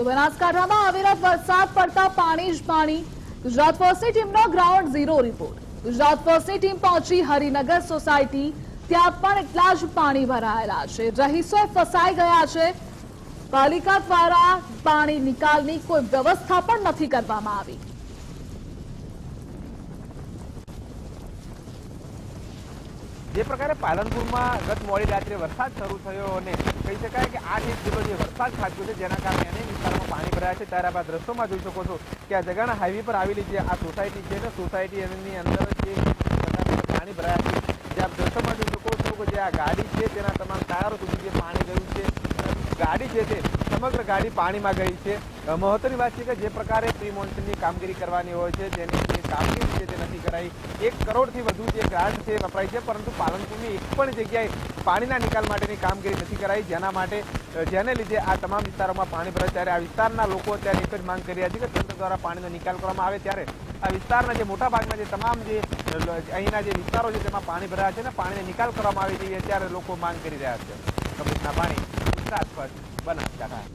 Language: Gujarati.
તો બનાસકાંઠામાં આવેલા વરસાદ પડતા પાણી જ પાણી. ગુજરાત ફર્સ્ટની ટીમનો ગ્રાઉન્ડ ઝીરો રિપોર્ટ. ગુજરાત ફર્સ્ટની ટીમ પહોંચી હરિનગર સોસાયટી. ત્યાં પણ એટલા જ પાણી ભરાયેલા છે. રહીશો ફસાઈ ગયા છે. પાલિકા દ્વારા પાણી નિકાલની કોઈ વ્યવસ્થા પણ નથી કરવામાં આવી. જે પ્રકારે પાલનપુરમાં ગત મોડી રાત્રે વરસાદ શરૂ થયો અને કહી શકાય આઠ ઇંચ જેટલો જે વરસાદ ખાબક્યો છે, જેના કારણે અનેક વિસ્તારોમાં પાણી ભરાયા છે. ત્યારે આ દ્રશ્યોમાં જોઈ શકો છો કે આ જગાના હાઈવે પર આવેલી જે આ સોસાયટી છે ને સોસાયટીની અંદર જે પાણી ભરાયા છે. જે આપ દ્રશ્યોમાં જોઈ શકો છો કે જે આ ગાડી છે, તેના તમામ ટાયરો સુધી જે પાણી ગયું છે. ગાડી છે તે સમગ્ર ગાડી પાણીમાં ગઈ છે. મહત્વની વાત છે કે જે પ્રકારે પ્રી મોન્સૂનની કામગીરી કરવાની હોય છે, જેની કામગીરી છે તે નથી કરાઈ. એક કરોડથી વધુ જે ગ્રાન્ટ છે, વપરાય છે, પરંતુ પાલનપુરની એક પણ જગ્યાએ પાણીના નિકાલ માટેની કામગીરી નથી કરાઈ. જેના માટે જેને લીધે આ તમામ વિસ્તારોમાં પાણી ભરાય ત્યારે આ વિસ્તારના લોકો અત્યારે એક જ માંગ કરી રહ્યા છે કે તંત્ર દ્વારા પાણીનો નિકાલ કરવામાં આવે ત્યારે આ વિસ્તારના જે મોટા ભાગના જે તમામ જે અહીંના જે વિસ્તારો છે તેમાં પાણી ભરાયા છે ને પાણીનો નિકાલ કરવામાં આવે છે અત્યારે લોકો માંગ કરી રહ્યા છે. કમિશના પાણી. ગુજરાત પર બનાસકાંઠા